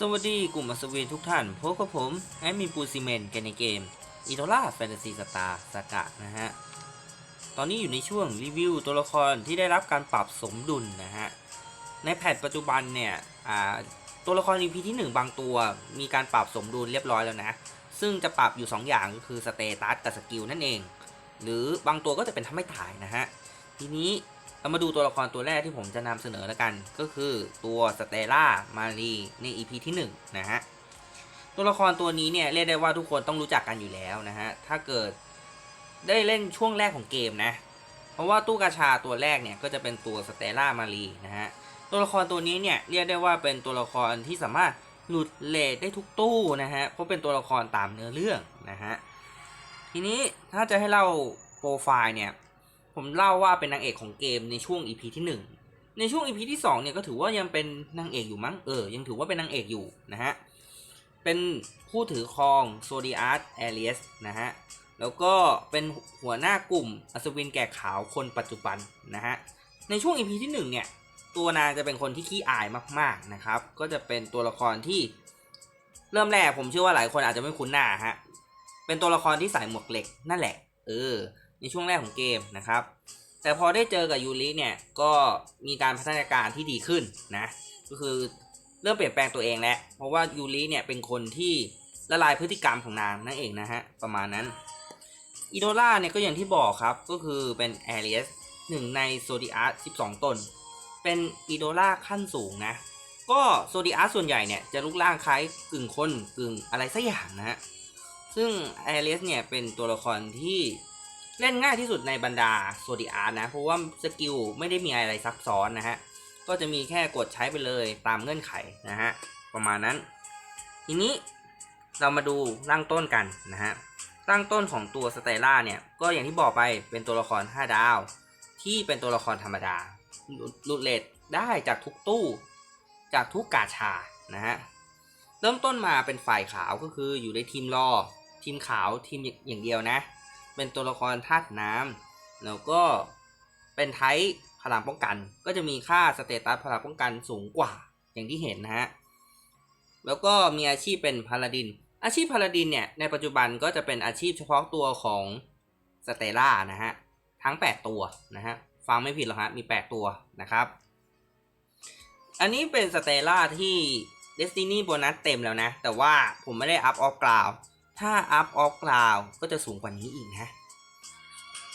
สวัสดีกลุ่มอัศวินทุกท่านพบกับผมแอดมินปูซิเมนกันในเกมอีโ l ล่าแฟนตาซีสตาร์สกะนะฮะ ตอนนี้อยู่ในช่วงรีวิวตัวละครที่ได้รับการปรับสมดุลนะฮะ ในแพทปัจจุบันเนี่ยตัวละคร EP ที่ 1 บางตัว มีการปรับสมดุลเรียบร้อยแล้วนะ ซึ่งจะปรับอยู่ 2 อย่างก็คือสเตตัสกับสกิลนั่นเอง หรือบางตัวก็จะเป็นทำให้ตายนะฮะ ทีนี้ เรามาดูตัวละครตัวแรกที่ผมจะนำเสนอแล้วกัน ก็คือตัวสเตล่ามารีใน EP ที่1นะฮะตัวละครตัวนี้เนี่ยเรียกได้ว่าทุกคนต้องรู้จักกันอยู่แล้วนะฮะถ้าเกิดได้เล่นช่วงแรกของเกมนะ เพราะว่าตู้กาชาตัวแรกเนี่ยก็จะเป็นตัวสเตล่ามารีนะฮะตัวละครตัวนี้เนี่ยเรียกได้ว่าเป็นตัวละครที่สามารถหลุดเลทได้ทุกตู้นะฮะเพราะเป็นตัวละครตามเนื้อเรื่องนะฮะทีนี้ถ้าจะให้เล่าโปรไฟล์เนี่ย ผมเล่าว่าเป็นนางเอกของเกมในช่วง EP ที่ 1 ในช่วง EP ที่2เนี่ยก็ถือว่ายังเป็นนางเอกอยู่มั้งเออ ยังถือว่าเป็นนางเอกอยู่นะฮะ เป็นผู้ถือครองโซดีอาร์ตแอเรียสนะฮะ แล้วก็เป็นหัวหน้ากลุ่มอัศวินแก่ขาวคนปัจจุบันนะฮะ ในช่วง EP ที่ 1 เนี่ย ตัวนางจะเป็นคนที่ขี้อายมากๆนะครับ ก็จะเป็นตัวละครที่เริ่มแรกผมเชื่อว่าหลายคนอาจจะไม่คุ้นหน้าฮะ เป็นตัวละครที่ใส่หมวกเหล็กนั่นแหละ เออ ในช่วงแรกของเกมนะครับ แต่พอได้เจอกับยูริเนี่ยก็มีการพัฒนาการที่ดีขึ้นนะก็คือเริ่มเปลี่ยนแปลงตัวเองแล้วเพราะว่ายูริเนี่ยเป็นคนที่ละลายพฤติกรรมของนางนั่นเองนะฮะประมาณนั้นอีโดล่าเนี่ยก็อย่างที่บอกครับก็คือเป็นแอเรียสหนึ่งในโซดิอาร์12ตน เป็นอีโดล่าขั้นสูงนะ ก็โซดิอาร์ส่วนใหญ่เนี่ยจะรูปร่างคล้ายกึ่งคนกึ่งอะไรสักอย่างนะฮะซึ่งแอเรียสเนี่ยเป็นตัวละครที่ เล่นง่ายที่สุดในบรรดาโซดิอาร์นะ เพราะว่าสกิลไม่ได้มีอะไรซับซ้อนนะฮะ ก็จะมีแค่กดใช้ไปเลยตามเงื่อนไขนะฮะ ประมาณนั้น ทีนี้เรามาดูร่างต้นกันนะฮะ ร่างต้นของตัวสเตล่าเนี่ย ก็อย่างที่บอกไปเป็นตัวละคร 5 ดาว ที่เป็นตัวละครธรรมดาลุดเลดได้จากทุกตู้ จากทุกกาชานะฮะ เริ่มต้นมาเป็นฝ่ายขาวก็คืออยู่ในทีมรอทีมขาวทีมอย่างเดียวนะ เป็นตัวละครธาตุน้ำแล้วก็เป็นไทป์พลังป้องกัน ก็จะมีค่าสเตตัสพลังป้องกันสูงกว่าอย่างที่เห็นนะฮะ แล้วก็มีอาชีพเป็นพาลาดิน อาชีพพาลาดินเนี่ยในปัจจุบันก็จะเป็นอาชีพเฉพาะตัวของสเตล่านะฮะ ทั้ง 8 ตัวนะฮะ ฟังไม่ผิดหรอกฮะ มี 8 ตัวนะครับ อันนี้เป็นสเตล่าที่ Destiny โบนัสเต็มแล้วนะ แต่ว่าผมไม่ได้อัพออฟกราว ถ้าอัพออฟกราวก็จะสูงกว่านี้อีกนะ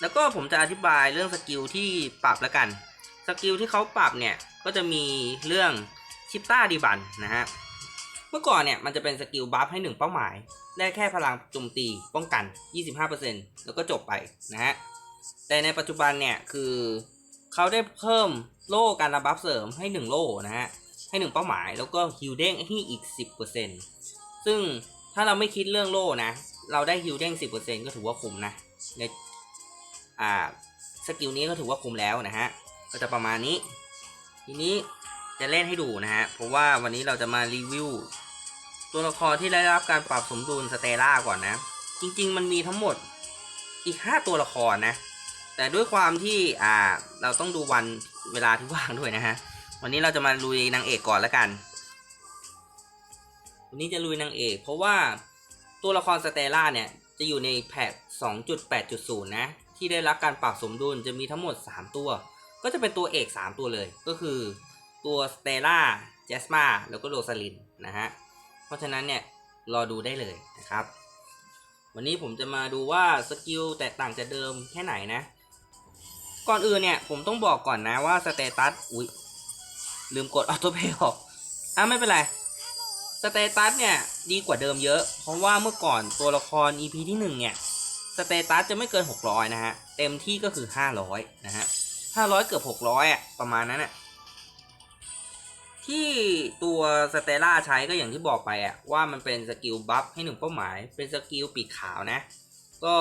แล้วก็ผมจะอธิบายเรื่องสกิลที่ปรับแล้วกัน สกิลที่เขาปรับเนี่ย ก็จะมีเรื่องชิปต้าดีบันนะฮะ เมื่อก่อนเนี่ยมันจะเป็นสกิลบัฟให้หนึ่งเป้าหมาย ได้แค่พลังโจมตีป้องกัน 25%แล้วก็จบไปนะฮะ แต่ในปัจจุบันเนี่ยคือเขาได้เพิ่มโล่การรับบัฟเสริมให้ 1 โล่นะฮะ ให้ 1 เป้าหมาย แล้วก็ฮิลเด้งให้อีก 10%ซึ่ง ถ้าเราไม่คิดเรื่องโล่นะ เราได้ฮิลเด้ง10%ก็ถือว่าคุ้มนะในอ่าสกิลนี้ก็ถือว่าคุ้มแล้วนะฮะ ก็จะประมาณนี้ ทีนี้จะเล่นให้ดูนะฮะ เพราะว่าวันนี้เราจะมารีวิวตัวละครที่ได้รับการปรับสมดุลสเตล่าก่อนนะ จริง ๆ มันมีทั้งหมดอีก 5 ตัวละครนะ แต่ด้วยความที่อ่าเราต้องดูวันเวลาที่ว่างด้วยนะฮะ วันนี้เราจะมาลุยนางเอกก่อนแล้วกัน วันนี้จะลุยนางเอก เพราะว่าตัวละครสเตล่าเนี่ย จะอยู่ในแพท 2.8.0 นะ ที่ได้รับการปรับสมดุลจะมีทั้งหมด 3 ตัว ก็จะเป็นตัวเอก 3 ตัวเลย ก็คือตัวสเตล่าเจสมาแล้วก็โรซาลินนะฮะ เพราะฉะนั้นเนี่ยรอดูได้เลยนะครับ วันนี้ผมจะมาดูว่าสกิลแตกต่างจากเดิมแค่ไหนนะ ก่อนอื่นเนี่ยผมต้องบอกก่อนนะว่าสเตตัส อุ๊ย ลืมกดออโต้เพย์ออกอะไม่เป็นไร สเตตัสเนี่ยดีกว่าเดิมเยอะ เพราะว่าเมื่อก่อนตัวละคร EP ที่ 1 เนี่ยสเตตัสจะไม่เกิน 600 นะฮะ เต็มที่ก็คือ 500 นะฮะ 500 เกือบ 600 อะ ประมาณนั้นอะ ที่ตัวสเตล่าใช้ก็อย่างที่บอกไปอะว่ามันเป็นสกิลบัฟให้หนึ่งเป้าหมาย เป็นสกิลปีกขาวนะ ก็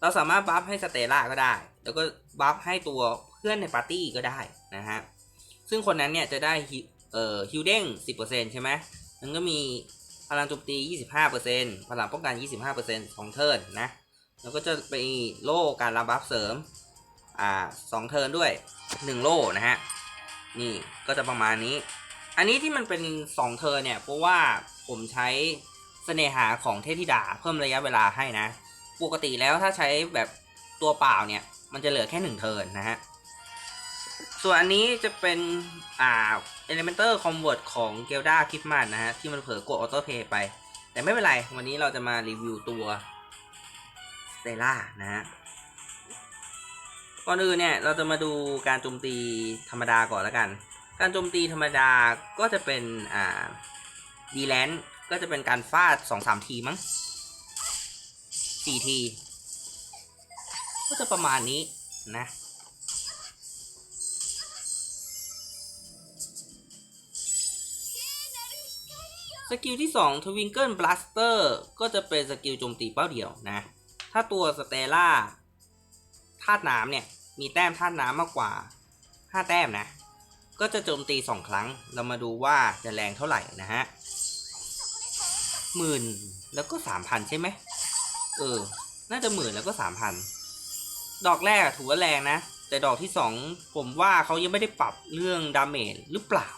เราสามารถบัฟให้สเตล่าก็ได้ แล้วก็บัฟให้ตัวเพื่อนในปาร์ตี้ก็ได้นะฮะ ซึ่งคนนั้นเนี่ยจะได้ฮิเอ่อฮิวเด้ง10%ใช่ไหม มันก็มีพลังโจมตี 25%พลังป้องกัน 25%ของเทิร์นนะ แล้วก็จะไปโล่การรับบัฟเสริม อ่าสองเทิร์นด้วย 1 โล่นะฮะ นี่ก็จะประมาณนี้ อันนี้ที่มันเป็นสองเทอร์เนี่ย เพราะว่าผมใช้เสน่หาของเทพธิดาเพิ่มระยะเวลาให้นะ ปกติแล้วถ้าใช้แบบตัวเปล่าเนี่ย มันจะเหลือแค่หนึ่งเทิร์นนะฮะ ส่วนอันนี้จะเป็น อ่า Elementor Convert ของเกลดาคิดมันนะฮะ ที่มันเผลอกดออโต้เพย์ไป แต่ไม่เป็นไร วันนี้เราจะมารีวิวตัว s t e l l a นะฮะ ก่อนอื่นเนี่ย เราจะมาดูการโจมตีธรรมดาก่อนแล้วกัน การโจมตีธรรมดาก็จะเป็น อ่าดีแลนก็จะเป็นการฟาดสองสามทีมั้งสี่ที ก็จะประมาณนี้นะ สกิลที่2 Twinkle Blaster ก็จะเป็นสกิลโจมตีเป้าเดียวนะ ถ้าตัวสเตล่าธาตุน้ำเนี่ย มีแต้มธาตุน้ำมากกว่า 5 แต้มนะ ก็จะโจมตี 2 ครั้ง เรามาดูว่าจะแรงเท่าไหร่นะฮะหมื่นแล้วก็ 3,000 ใช่ไหม เออ น่าจะหมื่นแล้วก็ 3,000 ดอกแรกถือว่าแรงนะ แต่ดอกที่ 2 ผมว่าเขายังไม่ได้ปรับเรื่องดาเมจหรือเปล่า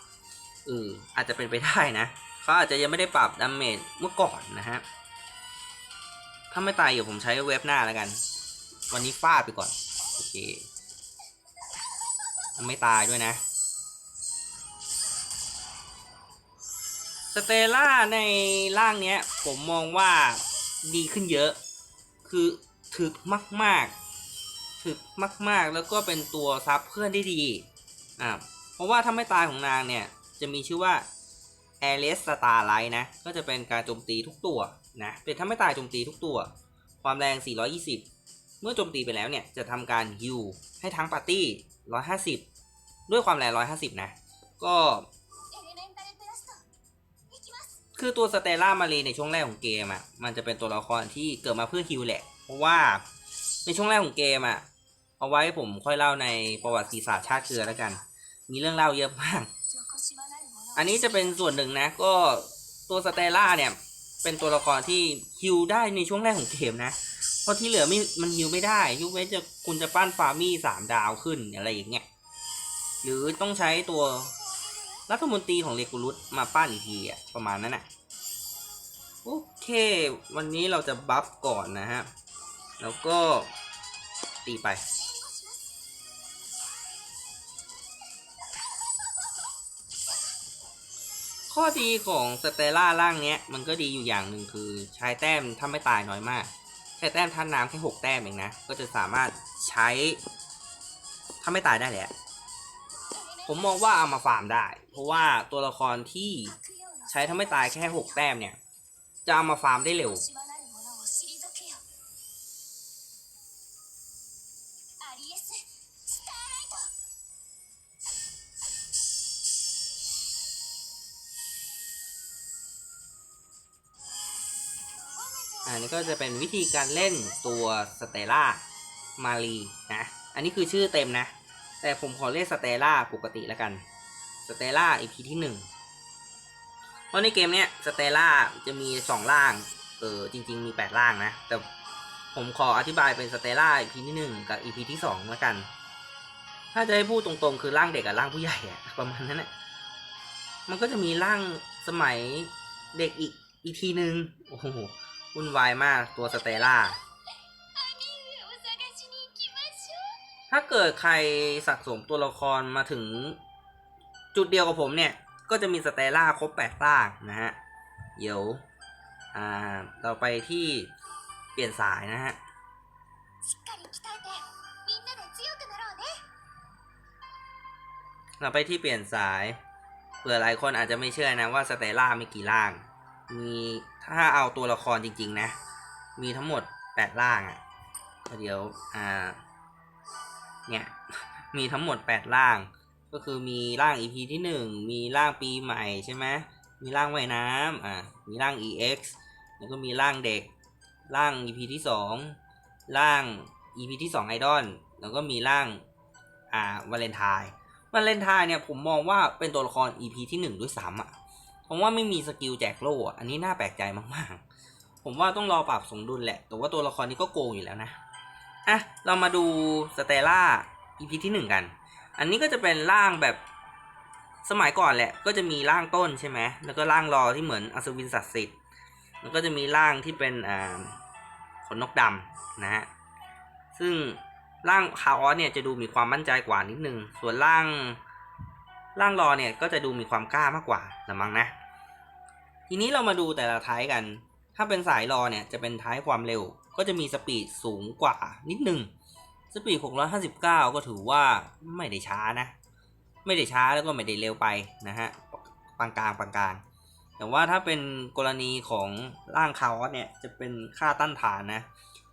เออ อาจจะเป็นไปได้นะ เขาอาจจะยังไม่ได้ปรับดาเมจเมื่อก่อนนะฮะ ถ้าไม่ตายเดี๋ยวผมใช้เว็บหน้าแล้วกัน วันนี้ฟาดไปก่อน โอเค ไม่ตายด้วยนะ สเตล่าในร่างเนี้ย ผมมองว่าดีขึ้นเยอะ คือถึกมาก ๆ ถึกมาก ๆ แล้วก็เป็นตัวซับเพื่อนได้ดี อ่า เพราะว่าถ้าไม่ตายของนางเนี่ย จะมีชื่อว่า a i r l e s Starlight นะ ก็จะเป็นการโจมตีทุกตัวนะ เป็นถ้าไม่ตายโจมตีทุกตัว ความแรง 420 เมื่อโจมตีไปแล้วเนี่ย จะทำการฮิวให้ทั้งปาร์ตี้ 150 ด้วยความแรง 150 นะ ก็คือตัวสเตล่ามารีในช่วงแรกของเกมอะ มันจะเป็นตัวละครที่เกิดมาเพื่อฮิวแหละ เพราะว่าในช่วงแรกของเกมอะ เอาไว้ผมค่อยเล่าในประวัติศาสตร์ชาติเกลือแล้วกัน มีเรื่องเล่าเยอะมาก อันนี้จะเป็นส่วนหนึ่งนะก็ตัวสเตล่าเนี่ย เป็นตัวละครที่ฮิวได้ในช่วงแรกของเกมนะ เพราะที่เหลือไม่มันฮิวไม่ได้ยกเว้นจะคุณจะปั้นฟาร์มี่สามดาวขึ้นอะไรอย่างเงี้ยหรือต้องใช้ตัวรัฐมนตรีของเลกูรุสมาปั้นอีกทีอะประมาณนั้นอะโอเค วันนี้เราจะบัฟก่อนนะฮะ แล้วก็ตีไป ข้อดีของสเตล่าร่างเนี้ย มันก็ดีอยู่อย่างหนึ่งคือใช้แต้มถ้าไม่ตายน้อยมาก ใช้แต้มท่านน้ำแค่หกแต้มเองนะ ก็จะสามารถใช้ ถ้าไม่ตายได้แหละ ผมมองว่าเอามาฟาร์มได้ เพราะว่าตัวละครที่ใช้ถ้าไม่ตายแค่หกแต้มเนี่ย จะเอามาฟาร์มได้เร็ว ก็จะเป็นวิธีการเล่นตัวสเตล่ามารีนะ อันนี้คือชื่อเต็มนะ แต่ผมขอเรียกสเตล่าปกติแล้วกันสเตล่า EP ที่หนึ่งเพราะในเกมเนี้ยสเตล่าจะมีสองร่าง เออจริง ๆ มีแปดร่างนะ แต่ผมขออธิบายเป็นสเตล่า EP ที่หนึ่งกับ EP ที่สองแล้วกัน ถ้าจะให้พูดตรงๆ คือร่างเด็กกับร่างผู้ใหญ่อะประมาณนั้นแหละมันก็จะมีร่างสมัยเด็กอีกอีกทีหนึ่งโอ้โห วุ่นวายมากตัวสเตล่าถ้าเกิดใครสะสมตัวละครมาถึงจุดเดียวกับผมเนี่ย ก็จะมีสเตล่าครบแปดร่างนะฮะ เดี๋ยว อ่า เราไปที่เปลี่ยนสายนะฮะเราไปที่เปลี่ยนสายเผื่อหลายคนอาจจะไม่เชื่อนะว่าสเตล่ามีกี่ร่าง มีถ้าเอาตัวละครจริง ๆ นะ มีทั้งหมดแปดร่างอะ่ะเดี๋ยวอ่าเนี่ยมีทั้งหมดแปดร่าง ก็คือมีร่าง EP ที่หนึ่งมีร่างปีใหม่ใช่ไหมมีร่างว่ายน้ำอ่ามีร่าง EX แล้วก็มีร่างเด็กร่าง EP ที่สองร่าง EP ที่สองไอดอลแล้วก็มีร่างอ่าวาเลนไทน์วาเลนไทน์เนี่ยผมมองว่าเป็นตัวละคร EP ที่หนึ่งด้วยซ้ำอะ ผมว่าไม่มีสกิลแจกโล่อะอันนี้น่าแปลกใจมากๆ ผมว่าต้องรอปรับสมดุลแหละ แต่ว่าตัวละครนี้ก็โกงอยู่แล้วนะ อะ เรามาดูสเตล่า EP ที่หนึ่งกัน อันนี้ก็จะเป็นร่างแบบสมัยก่อนแหละ ก็จะมีร่างต้นใช่ไหม แล้วก็ร่างรอที่เหมือนอัศวินศักดิ์สิทธิ์ แล้วก็จะมีร่างที่เป็นอ่าขนนกดำนะฮะ ซึ่งร่างคาออสเนี่ยจะดูมีความมั่นใจกว่านิดนึง ส่วนร่าง ร่างรอเนี่ยก็จะดูมีความกล้ามากกว่าละมั้งนะ ทีนี้เรามาดูแต่ละท้ายกัน ถ้าเป็นสายรอเนี่ยจะเป็นท้ายความเร็ว ก็จะมีสปีดสูงกว่านิดนึง สปีด 659 ก็ถือว่าไม่ได้ช้านะ ไม่ได้ช้าแล้วก็ไม่ได้เร็วไปนะฮะ ปานกลางปานกลาง แต่ว่าถ้าเป็นกรณีของร่างคาออสเนี่ยจะเป็นค่าต้านทานนะ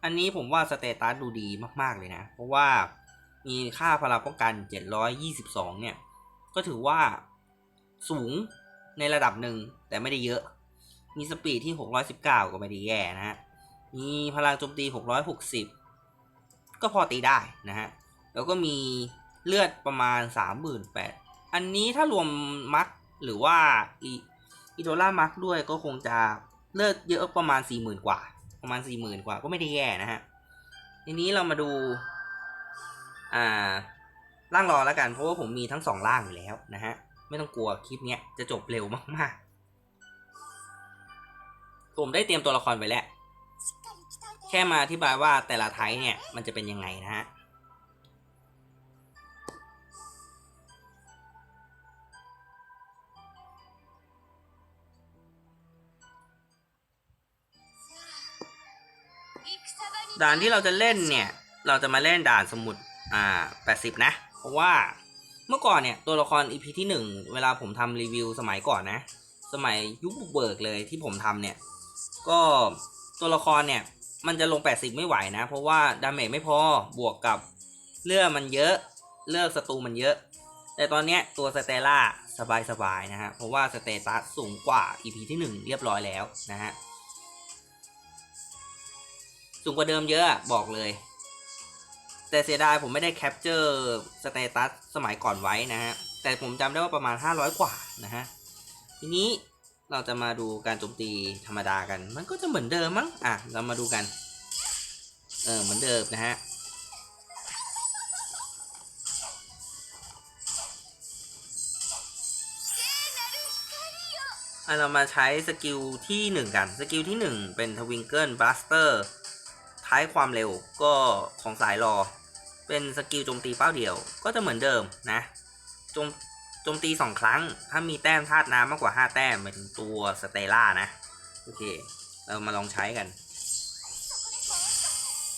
อันนี้ผมว่าสเตตัสดูดีมากๆเลยนะ เพราะว่ามีค่าพลังป้องกัน 722 เนี่ย ก็ถือว่าสูงในระดับหนึ่งแต่ไม่ได้เยอะ มีสปีดที่ 619 ก็ไม่ได้แย่นะฮะ มีพลังโจมตี 660 ก็พอตีได้นะฮะ แล้วก็มีเลือดประมาณ 38,000 อันนี้ถ้ารวมมักหรือว่าอีอีโดล่ามักด้วยก็คงจะเลือดเยอะประมาณ 40,000 กว่า ประมาณ 40,000 กว่าก็ไม่ได้แย่นะฮะ ทีนี้เรามาดู อ่า ร่างรอแล้วกัน เพราะว่าผมมีทั้งสองร่างอยู่แล้วนะฮะ ไม่ต้องกลัวคลิปเนี้ยจะจบเร็วมากๆ ผมได้เตรียมตัวละครไว้แล้ว แค่มาอธิบายว่าแต่ละไทป์เนี่ยมันจะเป็นยังไงนะฮะด่านที่เราจะเล่นเนี่ย เราจะมาเล่นด่านสมุดอ่า80นะ เพราะว่าเมื่อก่อนเนี่ยตัวละคร EP ที่ 1 เวลาผมทำรีวิวสมัยก่อนนะ สมัยยุคบุกเบิกเลยที่ผมทำเนี่ย ก็ตัวละครเนี่ย มันจะลง 80 ไม่ไหวนะ เพราะว่าดาเมจไม่พอบวกกับเลือดมันเยอะเลือดศัตรูมันเยอะ แต่ตอนเนี้ยตัวสเตล่าสบายๆนะฮะ เพราะว่าสเตตัสสูงกว่า EP ที่ 1 เรียบร้อยแล้วนะฮะ สูงกว่าเดิมเยอะอะบอกเลย แต่เสียดายผมไม่ได้แคปเจอร์สเตตัสสมัยก่อนไว้นะฮะ แต่ผมจำได้ว่าประมาณ 500 กว่านะฮะ ทีนี้เราจะมาดูการโจมตีธรรมดากัน มันก็จะเหมือนเดิมมั้ง อะ เรามาดูกัน เออ เหมือนเดิมนะฮะอะเรามาใช้สกิลที่หนึ่งกัน สกิลที่หนึ่งเป็นทวิงเกิลบัสเตอร์ท้ายความเร็วก็ของสายรอ เป็นสกิลโจมตีเป้าเดียว ก็จะเหมือนเดิมนะโจมโจมตีสองครั้ง ถ้ามีแต้มธาตุน้ำมากกว่า 5 แต้มหมายถึงตัวสเตล่านะ โอเค เรามาลองใช้กัน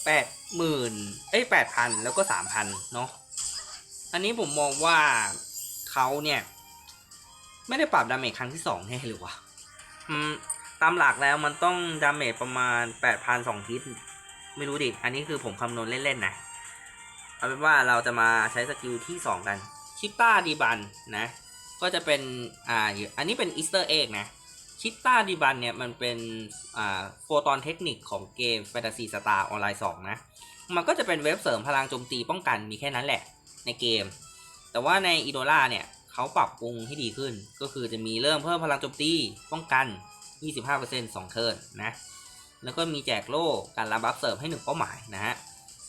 แปดหมื่นเอ้ยแปดพันแล้วก็สามพันเนาะอันนี้ผมมองว่าเขาเนี่ย ไม่ได้ปรับดาเมจครั้งที่สองแน่หรือวะตามหลักแล้วมันต้องดาเมจประมาณแปดพันสองทิศ ไม่รู้ดิ อันนี้คือผมคำนวณเล่น ๆ นะ เอาเป็นว่าเราจะมาใช้สกิลที่ 2 กันชิต้าดีบันนะ ก็จะเป็นอ่าอันนี้เป็นอีสเตอร์เอ็กนะชิต้าดีบันเนี่ยมันเป็นอ่าโฟตอนเทคนิคของเกม Fantasy Star ออนไลน์2นะ มันก็จะเป็นเว็บเสริมพลังโจมตีป้องกันมีแค่นั้นแหละในเกม แต่ว่าในอีโดล่าเนี่ยเขาปรับปรุงให้ดีขึ้น ก็คือจะมีเริ่มเพิ่มพลังโจมตีป้องกัน 25% 2 เทิร์นนะ แล้วก็มีแจกโล่การรับบัฟเสริมให้ 1 เป้าหมายนะฮะ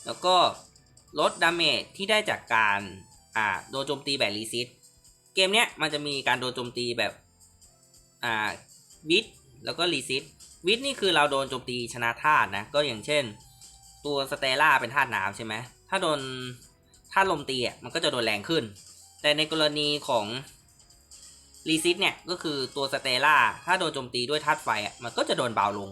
แล้วก็ ลดดาเมจที่ได้จากการอ่าโดนโจมตีแบบรีซิตเกมเนี้ยมันจะมีการโดนโจมตีแบบอ่าวิทแล้วก็รีซิตวิทนี่คือเราโดนโจมตีชนะธาตุนะก็อย่างเช่น ตัวสเตล่าเป็นธาตุน้ำใช่ไหมถ้าโดนธาตุลมตีอะมันก็จะโดนแรงขึ้น แต่ในกรณีของรีซิตเนี่ยก็คือตัวสเตล่าถ้าโดนโจมตีด้วยธาตุไฟอะมันก็จะโดนเบาลง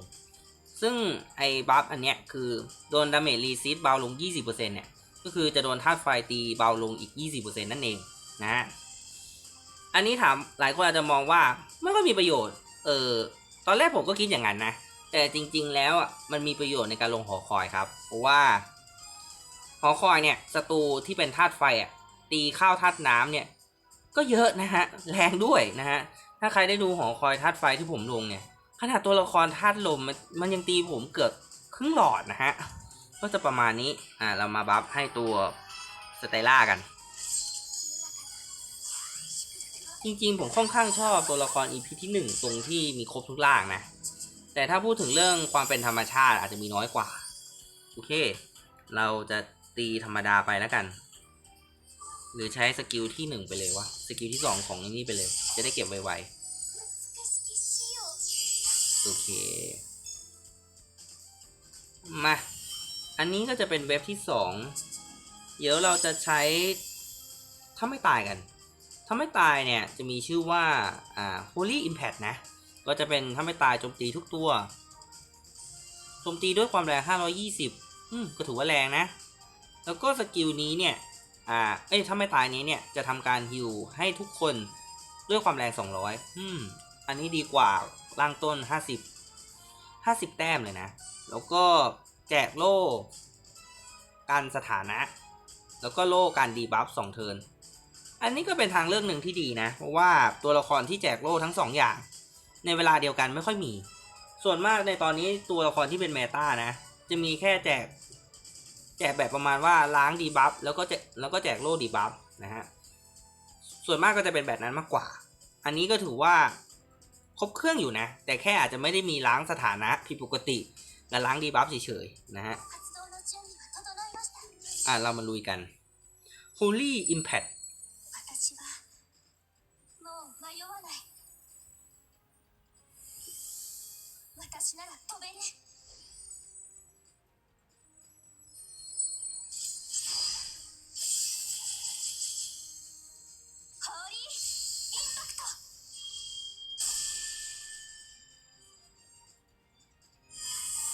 ซึ่งไอ้บัฟอันเนี้ยคือโดนดาเมจรีซิตเบาลง 20%เนี่ย ก็คือจะโดนธาตุไฟตีเบาลงอีก 20%นั่นเองนะฮะ อันนี้ถามหลายคนอาจจะมองว่าไม่ค่อยมีประโยชน์ เออตอนแรกผมก็คิดอย่างนั้นนะ แต่จริงๆแล้วอะมันมีประโยชน์ในการลงหอคอยครับ เพราะว่า หอคอยเนี่ยศัตรูที่เป็นธาตุไฟอะตีเข้าธาตุน้ำเนี่ย ก็เยอะนะฮะ แรงด้วยนะฮะ ถ้าใครได้ดูหอคอยธาตุไฟที่ผมลงเนี่ย ขนาดตัวละครธาตุลมมันมันยังตีผมเกือบครึ่งหลอดนะฮะ ก็จะประมาณนี้ อ่า เรามาบัฟให้ตัวสเตล่ากัน จริงๆ ผมค่อนข้างชอบตัวละคร EP ที่ 1 ตรงที่มีครบทุกล่างนะ แต่ถ้าพูดถึงเรื่องความเป็นธรรมชาติอาจจะมีน้อยกว่า โอเค เราจะตีธรรมดาไปแล้วกัน หรือใช้สกิลที่หนึ่งไปเลยวะ สกิลที่สองของนี่ไปเลย จะได้เก็บไวๆ โอเค มา อันนี้ก็จะเป็นเว็บที่สองเดี๋ยวเราจะใช้ถ้าไม่ตายกัน ถ้าไม่ตายเนี่ยจะมีชื่อว่าอ่า Holy Impact นะ ก็จะเป็นถ้าไม่ตายโจมตีทุกตัว โจมตีด้วยความแรง 520 อืมก็ถือว่าแรงนะ แล้วก็สกิลนี้เนี่ย อ่า เอ้ยถ้าไม่ตายนี้เนี่ยจะทำการฮิวให้ทุกคนด้วยความแรง 200 อืม อันนี้ดีกว่าล่างต้น 50 50 แต้มเลยนะ แล้วก็ แจกโล่การสถานะ แล้วก็โล่การดีบัฟ2เทิร์นอันนี้ก็เป็นทางเลือกหนึ่งที่ดีนะ เพราะว่าตัวละครที่แจกโล่ทั้ง 2 อย่าง ในเวลาเดียวกันไม่ค่อยมี ส่วนมากในตอนนี้ตัวละครที่เป็นเมตานะ จะมีแค่แจก แจกแบบประมาณว่าล้างดีบัฟแล้วก็แจกแล้วก็แจกโล่ดีบัฟนะฮะส่วนมากก็จะเป็นแบบนั้นมากกว่า อันนี้ก็ถือว่าครบเครื่องอยู่นะ แต่แค่อาจจะไม่ได้มีล้างสถานะผิดปกติ และล้างดีบัฟเฉยๆนะฮะ อ่ะเรามาลุยกัน Holy Impact 私はもう迷わない私なら飛べる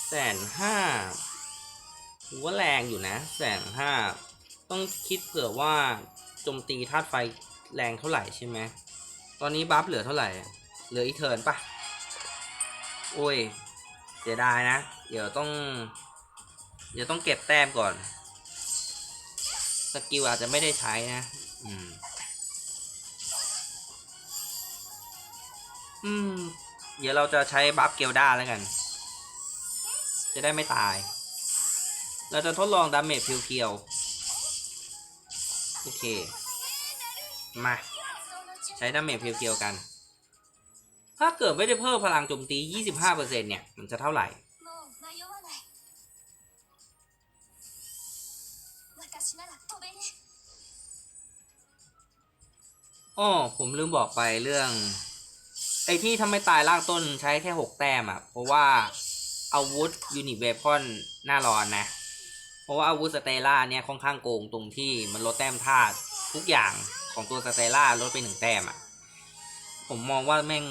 แสนห้าถือว่าแรงอยู่นะแสนห้าต้องคิดเผื่อว่าโจมตีธาตุไฟแรงเท่าไหร่ใช่ไหมตอนนี้บัฟเหลือเท่าไหร่ เหลืออีกเทิร์นปะโอ้ยเสียดายนะ เดี๋ยวต้อง เดี๋ยวต้องเก็บแต้มก่อน สกิลอาจจะไม่ได้ใช้นะ อืม อืม เดี๋ยวเราจะใช้บัฟเกลด้าแล้วกัน จะได้ไม่ตาย เราจะทดลองดาเมจเพียวๆ โอเค มา ใช้ดาเมจเพียวๆกัน ถ้าเกิดไม่ได้เพิ่มพลังโจมตี 25%เนี่ย มันจะเท่าไหร่ อ๋อ ผมลืมบอกไปเรื่อง ไอ้ที่ทำไมตายล่างต้นใช้แค่หกแต้มอะ่ะ เพราะว่า อาวุธยูนิเวพอนหน้าร้อนนะ เพราะว่าอาวุธสเตล่าเนี่ยค่อนข้างโกงตรงที่มันลดแต้มธาตุทุกอย่างของตัวสเตล่าลดไปหนึ่งแต้มอะผมมองว่าแม่ง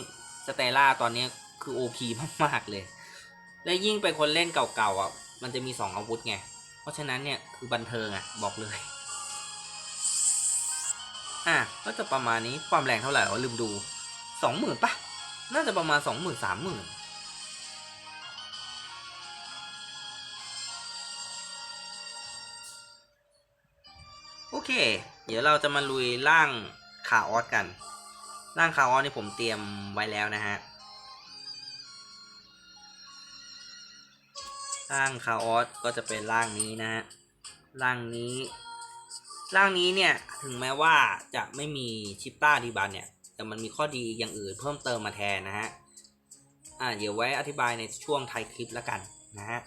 สเตล่าตอนนี้คือ OP มากๆเลย และยิ่งเป็นคนเล่นเก่าๆอะมันจะมี2อาวุธไง เพราะฉะนั้นเนี่ยคือบันเทิงอะบอกเลย อะก็จะประมาณนี้ความแรงเท่าไหร่วะลืมดูสองหมื่นปะน่าจะประมาณสองหมื่นสามหมื่น เค เดี๋ยวเราจะมาลุยร่างคาออสกัน ร่างคาออสนี่ผมเตรียมไว้แล้วนะฮะ ร่างคาออสก็จะเป็นร่างนี้นะฮะ ร่างนี้ ร่างนี้เนี่ยถึงแม้ว่าจะไม่มีชิปต้าดีบันเนี่ย แต่มันมีข้อดีอย่างอื่นเพิ่มเติมมาแทนนะฮะ อ่าเดี๋ยวไว้อธิบายในช่วงไทยคลิปแล้วกันนะฮะ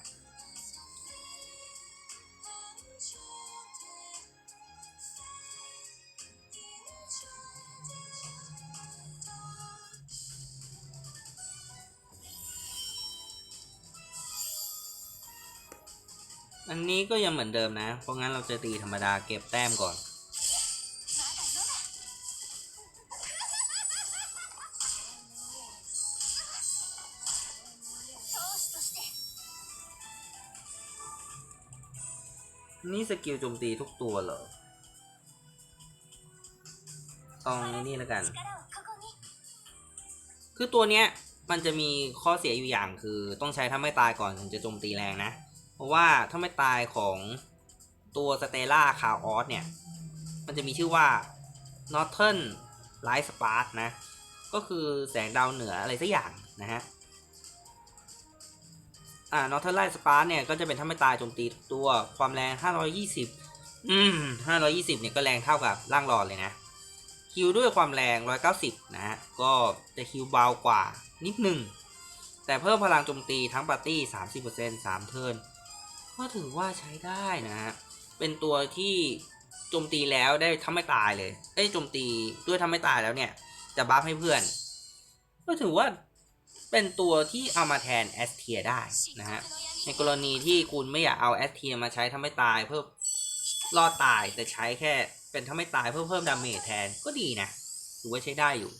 อันนี้ก็ยังเหมือนเดิมนะ เพราะงั้นเราจะตีธรรมดาเก็บแต้มก่อน นี่สกิลโจมตีทุกตัวเหรอต้องนี่แล้วกัน คือตัวเนี้ยมันจะมีข้อเสียอยู่อย่างคือต้องใช้ถ้าไม่ตายก่อนถึงจะโจมตีแรงนะ ราะว่าถ้าไม่ตายของตัวสเตล่าคาออสเนี่ย มันจะมีชื่อว่า Northern Light Spark นะ ก็คือแสงดาวเหนืออะไรสักอย่างนะฮะ อ่า Northern Light Spark เนี่ยก็จะเป็นถ้าไม่ตายโจมตีทุกตัวความแรง 520 อืม 520 เนี่ยก็แรงเท่ากับร่างรอนเลยนะฮิวด้วยความแรง 190 นะฮะ ก็จะฮิวเบากว่านิดหนึ่ง แต่เพิ่มพลังโจมตีทั้งปาร์ตี้ 30% 3 เทิร์น ก็ถือว่าใช้ได้นะฮะ เป็นตัวที่โจมตีแล้วได้ทำไม่ตายเลย เอ้ยโจมตีด้วยทำไม่ตายแล้วเนี่ย จะบัฟให้เพื่อน ก็ถือว่าเป็นตัวที่เอามาแทนแอสเทียได้นะฮะ ในกรณีที่คุณไม่อยากเอาแอสเทียมาใช้ทำให้ตายเพื่อรอดตายแต่ใช้แค่เป็นทำให้ตายเพื่อเพิ่มดาเมจแทนก็ดีนะถือว่าใช้ได้อยู่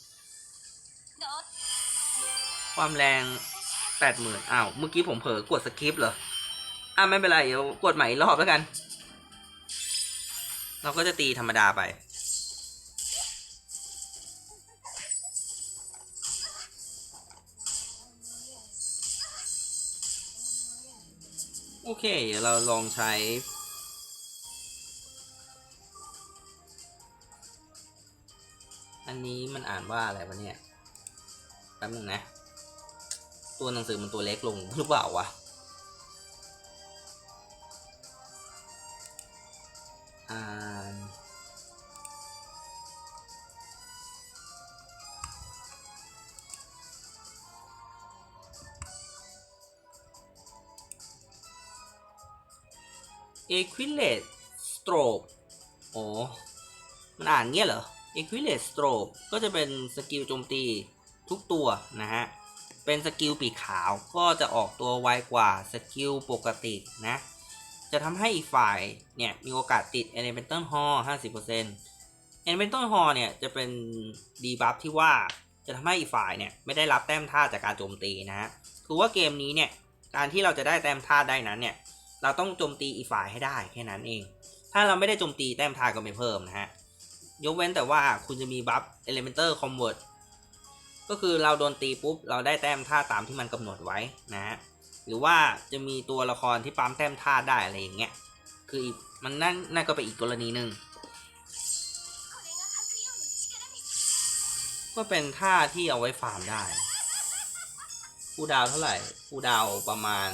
ความแรงแปดหมื่นอ้าว เมื่อกี้ผมเผลอกดสคริปต์เหรอ อะไม่เป็นไรเดี๋ยวกดใหม่รอบแล้วกัน เราก็จะตีธรรมดาไป โอเค เดี๋ยวเราลองใช้อันนี้มันอ่านว่าอะไรวะเนี่ย แป๊บนึงนะ ตัวหนังสือมันตัวเล็กลงหรือเปล่าวะ อ่า e q u i l a t e stroke โอ้มันอ่านเงี้ยเหรอ e q u i l a t e stroke ก็จะเป็นสกิลโจมตีทุกตัวนะฮะ เป็นสกิลปีกขาวก็จะออกตัวไวกว่าสกิลปกตินะ จะทำให้อีกฝ่ายเนี่ยมีโอกาสติด Elemental Hall 50% Elemental Hall เนี่ยจะเป็นดีบัฟที่ว่าจะทำให้อีกฝ่ายเนี่ยไม่ได้รับแต้มท่าจากการโจมตีนะฮะคือว่าเกมนี้เนี่ยการที่เราจะได้แต้มท่าได้นั้นเนี่ยเราต้องโจมตีอีกฝ่ายให้ได้แค่นั้นเอง ถ้าเราไม่ได้โจมตีแต้มท่าก็ไม่เพิ่มนะฮะยกเว้นแต่ว่าคุณจะมีบัฟ Elemental Convert ก็คือเราโดนตีปุ๊บเราได้แต้มท่าตามที่มันกำหนดไว้นะฮะ หรือว่าจะมีตัวละครที่ปั๊มแต้มท่าได้อะไรอย่างเงี้ยคืออีกมันนั่นน่าก็ไปอีกกรณีหนึ่งก็เป็นท่าที่เอาไว้ฟาร์มได้ผู้ดาวเท่าไหร่ผู้ดาวประมาณ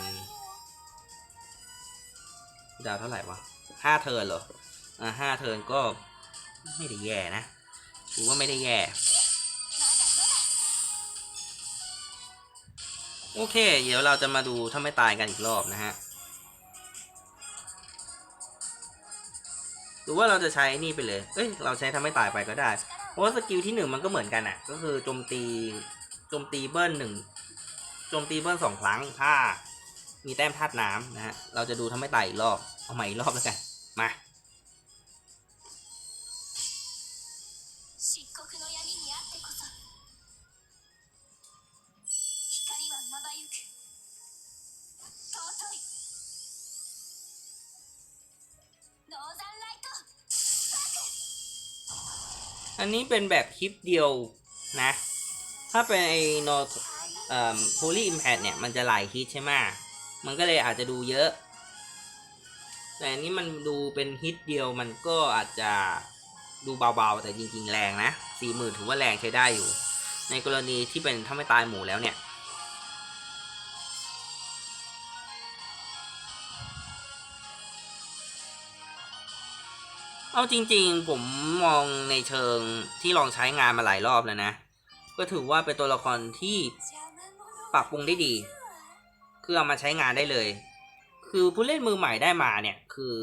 คูดาวเท่าไหร่วะห้าเทิร์นเหรออ่าห้าเทิร์นก็ไม่ได้แย่นะถือว่าไม่ได้แย่ โอเค เดี๋ยวเราจะมาดูถ้าไม่ตายกันอีกรอบนะฮะหรือว่าเราจะใช้นี่ไปเลย เอ้ย เราใช้ทำให้ตายไปก็ได้ เพราะว่าสกิลที่หนึ่งมันก็เหมือนกันอะ ก็คือโจมตี โจมตีเบิ้ลหนึ่งโจมตีเบิ้ลสองครั้ง ถ้า มีแต้มธาตุน้ำนะฮะ เราจะดูทำให้ตายอีกรอบ เอาใหม่อีกรอบแล้วกัน มา อันนี้เป็นแบบคลิปเดียวนะ ถ้าเป็นไอโนเอ่อโพลีอิมแพดเนี่ย มันจะหลายฮิตใช่ไหมมันก็เลยอาจจะดูเยอะ แต่อันนี้มันดูเป็นฮิตเดียวมันก็อาจจะดูเบาๆ แต่จริงๆ แรงนะสี่หมื่นถือว่าแรงใช้ได้อยู่ ในกรณีที่เป็นถ้าไม่ตายหมูแล้วเนี่ย เอาจริง ๆ ผมมองในเชิงที่ลองใช้งานมาหลายรอบแล้วนะ ก็ถือว่าเป็นตัวละครที่ปรับปรุงได้ดี คือเอามาใช้งานได้เลย คือผู้เล่นมือใหม่ได้มาเนี่ย คือ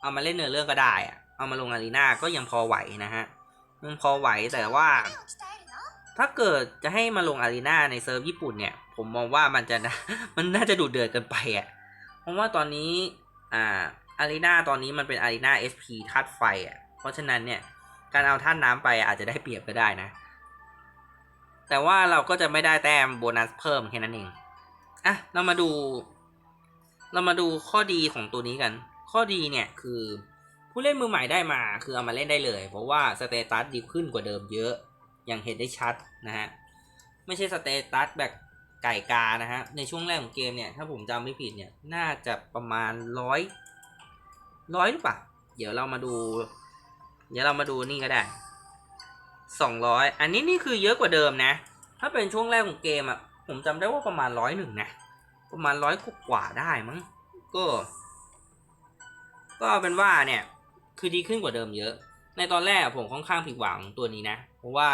เอามาเล่นเนื้อเรื่องก็ได้อะเอามาลงอารีนาก็ยังพอไหวนะฮะมันพอไหวแต่ว่า ถ้าเกิดจะให้มาลงอารีนาในเซิร์ฟญี่ปุ่นเนี่ย ผมมองว่ามันจะมันน่าจะดูเดือดเกินไปอะ เพราะว่าตอนนี้ อ่า อารีนาตอนนี้มันเป็นอารีนาเอสพีธาตุไฟอะ เพราะฉะนั้นเนี่ย การเอาธาตุน้ำไปอาจจะได้เปรียบก็ได้นะ แต่ว่าเราก็จะไม่ได้แต้มโบนัสเพิ่มแค่นั้นเอง อะ เรามาดู เรามาดูข้อดีของตัวนี้กัน ข้อดีเนี่ยคือผู้เล่นมือใหม่ได้มาคือเอามาเล่นได้เลย เพราะว่าสเตตัสดีขึ้นกว่าเดิมเยอะ อย่างเห็นได้ชัดนะฮะ ไม่ใช่สเตตัสแบบไก่กานะฮะ ในช่วงแรกของเกมเนี่ย ถ้าผมจำไม่ผิดเนี่ย น่าจะประมาณร้อย ร้อยหรือเปล่า เดี๋ยวเรามาดู เดี๋ยวเรามาดูนี่ก็ได้สองร้อยอันนี้นี่คือเยอะกว่าเดิมนะ ถ้าเป็นช่วงแรกของเกมอะ่ะ ผมจำได้ว่าประมาณร้อยหนึ่งนะ ประมาณร้อยกว่าได้มั้ง ก็ ก็เป็นว่าเนี่ย คือดีขึ้นกว่าเดิมเยอะ ในตอนแรกผมค่อนข้างผิดหวังตัวนี้นะ เพราะว่า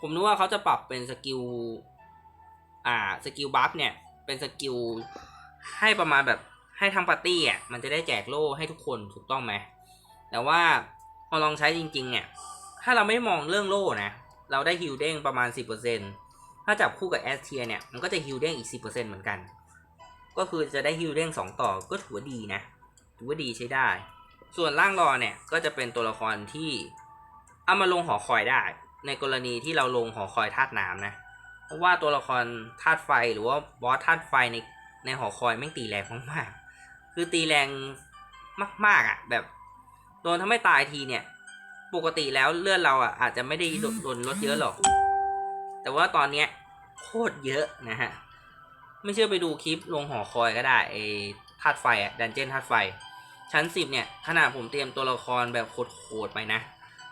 ผมนึกว่าเขาจะปรับเป็นสกิล อ่า สกิลบัฟเนี่ย เป็นสกิลให้ประมาณแบบ ให้ทางปาร์ตี้อะมันจะได้แจกโล่ให้ทุกคนถูกต้องไหมแต่ว่าพอลองใช้จริง ๆ เนี่ย ถ้าเราไม่มองเรื่องโล่นะ เราได้ฮิลเด้งประมาณ 10%ถ้าจับคู่กับแอสเทียเนี่ย มันก็จะฮิลเด้งอีก 10%เหมือนกัน ก็คือจะได้ฮิลเด้ง2 ต่อก็ถือว่าดีนะ ถือว่าดีใช้ได้ ส่วนล่างรอเนี่ย ก็จะเป็นตัวละครที่เอามาลงหอคอยได้ ในกรณีที่เราลงหอคอยธาตุน้ำนะ เพราะว่าตัวละครธาตุไฟหรือว่าบอสธาตุไฟในในหอคอยแม่งตีแรงมากๆ คือตีแรงมาก ๆอะ แบบโดนทำให้ตายทีเนี่ย ปกติแล้วเลือดเราอะอาจจะไม่ได้โดนโดนลดเยอะหรอก แต่ว่าตอนเนี้ยโคตรเยอะนะฮะ ไม่เชื่อไปดูคลิปลงหอคอยก็ได้ไอ้ธาตุไฟอะดันเจี้ยนธาตุไฟ ชั้นสิบเนี่ย ขนาดผมเตรียมตัวละครแบบโหดๆไปนะ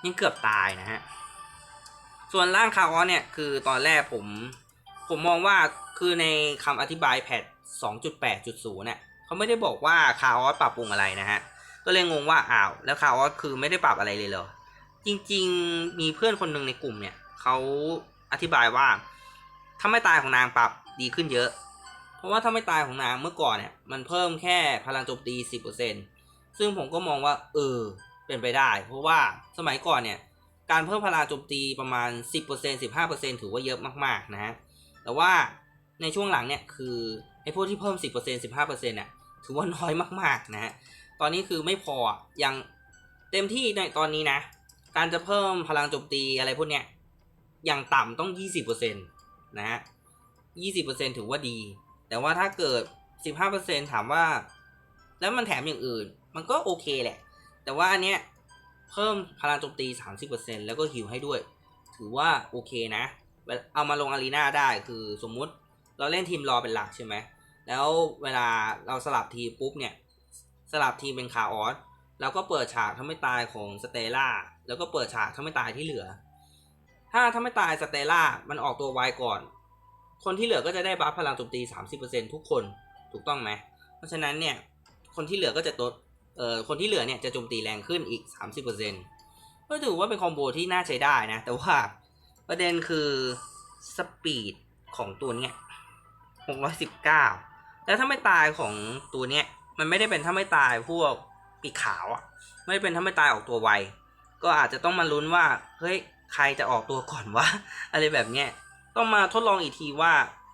ยังเกือบตายนะฮะ ส่วนร่างคาออเนี่ยคือตอนแรกผม ผมมองว่าคือในคำอธิบายแพท2.8.0เนี่ย เขาไม่ได้บอกว่าคาออสปรับปรุงอะไรนะฮะ ก็เลยงงว่าอ้าวแล้วคาออสคือไม่ได้ปรับอะไรเลยเหรอ จริงๆ มีเพื่อนคนหนึ่งในกลุ่มเนี่ยเขาอธิบายว่า ถ้าไม่ตายของนางปรับดีขึ้นเยอะ เพราะว่าถ้าไม่ตายของนางเมื่อก่อนเนี่ยมันเพิ่มแค่พลังโจมตี 10%ซึ่งผมก็มองว่าเออเป็นไปได้ เพราะว่าสมัยก่อนเนี่ยการเพิ่มพลังโจมตีประมาณ 10% 15%ถือว่าเยอะมากๆนะฮะ แต่ว่าในช่วงหลังเนี่ยคือไอ้พวกที่เพิ่ม 10% 15%เนี่ย ถือว่าน้อยมากๆนะฮะตอนนี้คือไม่พออะยังเต็มที่ในตอนนี้นะ การจะเพิ่มพลังโจมตีอะไรพวกเนี้ยอย่างต่ำต้อง 20%นะฮะ20%ถือว่าดี แต่ว่าถ้าเกิด 15%ถามว่า แล้วมันแถมอย่างอื่น มันก็โอเคแหละ แต่ว่าอันเนี้ยเพิ่มพลังโจมตี 30%แล้วก็ฮิวให้ด้วย ถือว่าโอเคนะ เอามาลงอารีนาได้คือสมมุติเราเล่นทีมรอเป็นหลักใช่ไหม แล้วเวลาเราสลับทีปุ๊บเนี่ย สลับทีเป็นคาออสแล้วก็เปิดฉากทำให้ตายของสเตล่าแล้วก็เปิดฉากทำให้ตายที่เหลือ ถ้าทำให้ตายสเตล่ามันออกตัวไวก่อน คนที่เหลือก็จะได้บัฟพลังโจมตี 30%ทุกคนถูกต้องไหม เพราะฉะนั้นเนี่ยคนที่เหลือก็จะตดเอ่อคนที่เหลือเนี่ยจะโจมตีแรงขึ้นอีก 30%ก็ถือว่าเป็นคอมโบที่น่าใช้ได้นะ แต่ว่าประเด็นคือสปีดของตัวเนี้ย619 แล้วถ้าไม่ตายของตัวเนี้ยมันไม่ได้เป็นถ้าไม่ตายพวกปีกขาวอะ ไม่ได้เป็นถ้าไม่ตายออกตัวไว ก็อาจจะต้องมาลุ้นว่า เฮ้ย ใครจะออกตัวก่อนวะ อะไรแบบเนี้ย ต้องมาทดลองอีกทีว่า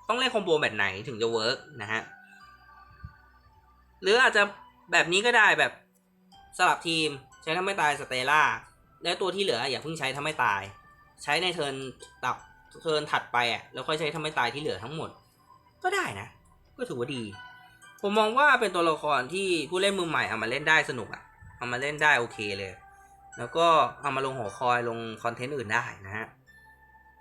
ต้องเล่นคอมโบแบบไหนถึงจะเวิร์กนะฮะ หรืออาจจะแบบนี้ก็ได้แบบสลับทีมใช้ถ้าไม่ตายสเตล่าแล้วตัวที่เหลืออย่าเพิ่งใช้ถ้าไม่ตาย ใช้ในเทิร์นตับเทิร์นถัดไปอะแล้วค่อยใช้ถ้าไม่ตายที่เหลือทั้งหมด ก็ได้นะ ก็ถือว่าดี ผมมองว่าเป็นตัวละครที่ผู้เล่นมือใหม่เอามาเล่นได้สนุกอะเอามาเล่นได้โอเคเลย แล้วก็เอามาลงหัวคอยลงคอนเทนต์อื่นได้นะฮะ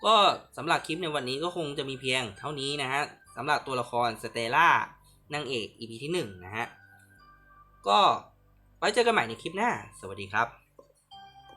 ก็สำหรับคลิปในวันนี้ก็คงจะมีเพียงเท่านี้นะฮะสำหรับตัวละครสเตล่านางเอก EP ที่1นะฮะก็ไว้เจอกันใหม่ในคลิปหน้า สวัสดีครับ